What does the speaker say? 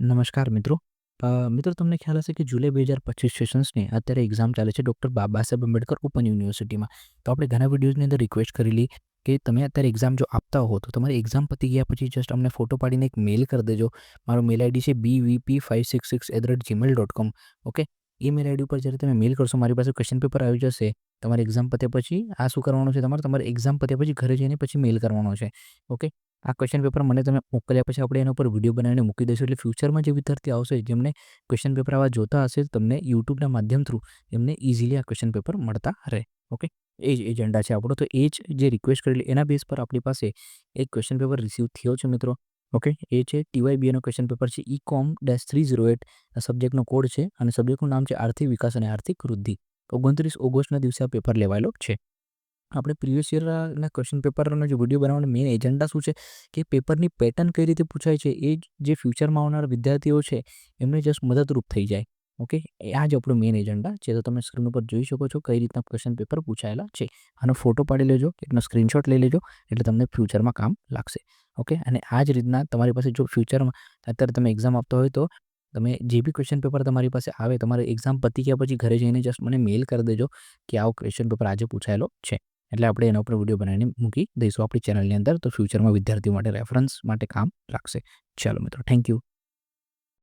નમસ્કાર મિત્રો. મિત્રો તમને ખ્યાલ હશે કે જુલાઈ 2025 સેશન્સની અત્યારે એક્ઝામ ચાલે છે ડૉક્ટર બાબા સાહેબ આંબેડકર ઓપન યુનિવર્સિટીમાં. તો આપણે ઘણા વિડીયોઝની અંદર રિક્વેસ્ટ કરેલી કે તમે અત્યારે એક્ઝામ જો આપતા હો તો તમારી એક્ઝામ પતી ગયા પછી જસ્ટ અમને ફોટો પાડીને એક મેલ કરી દેજો. મારો મેલ આઈડી છે bvp566@gmail.com ઓકે. એ મેલ આઈડી ઉપર જ્યારે તમે મેલ કરશો, મારી પાસે ક્વેશ્ચન પેપર આવી જશે. તમારી એક્ઝામ પત્યા પછી આ શું કરવાનું છે તમારે તમારે એક્ઝામ પત્યા પછી ઘરે જઈને પછી મેલ કરવાનો છે. ઓકે. આ ક્વેશ્ચન પેપર મને તમે મોકલ્યા પછી આપણે એના ઉપર વીડિયો બનાવીને મૂકી દઈશું. એટલે ફ્યુચરમાં જે વિદ્યાર્થી આવશે, જેમને ક્વેશ્ચન પેપર આવા જોતા હશે, તમને યુટ્યુબના માધ્યમ થ્રુ એમને ઇઝીલી આ ક્વેશ્ચન પેપર મળતા રહે. ઓકે એ જ એજન્ડા છે આપણો. તો એ જ જે રિક્વેસ્ટ કરેલી, એના બેઝ પર આપણી પાસે એક ક્વેશ્ચન પેપર રિસીવ થયો છે મિત્રો. ઓકે એ છે ટીવાયબીએનો ક્વેશ્ચન પેપર છે. E com dash three zero eight સબ્જેક્ટનો code છે અને સબ્જેક્ટનું નામ છે આર્થિક વિકાસ અને આર્થિક વૃદ્ધિ. ઓગણત્રીસ ઓગસ્ટના દિવસે આ પેપર લેવાયેલો છે. આપણે પ્રીવિયસ યરના ક્વેશ્ચન પેપરનો જે વીડિયો બનાવવાનો મેઇન એજન્ડા શું છે? કે પેપરની પેટર્ન કઈ રીતે પૂછાય છે? એ જે ફ્યુચરમાં આવનારા વિદ્યાર્થીઓ છે, એમને જસ્ટ મદદરૂપ થઈ જાય. ઓકે આ જ આપણો મેઇન એજન્ડા છે. તો તમે સ્ક્રીન ઉપર જોઈ શકો છો કઈ રીતના ક્વેશ્ચન પેપર પૂછાયેલા છે. આનો ફોટો પાડી લેજો, એકનો સ્ક્રીનશોટ લઈ લેજો, એટલે તમને ફ્યુચરમાં કામ લાગશે. ઓકે અને આ જ રીતના તમારી પાસે જો ફ્યુચરમાં અત્યારે તમે એક્ઝામ આપતા હોય તો તમે જે બી ક્વેશ્ચન પેપર તમારી પાસે આવે, તમારે એક્ઝામ પતી ગયા પછી ઘરે જઈને જસ્ટ મને મેલ કરી દેજો કે આવો ક્વેશ્ચન પેપર આજે પૂછાયેલો છે. એટલે આપણે એના ઉપર વીડિયો બનાવીને મૂકી દઈશું આપણી ચેનલની અંદર. તો ફ્યુચરમાં વિદ્યાર્થીઓ માટે રેફરન્સ માટે કામ લાગશે ચાલો મિત્રો થેન્ક યુ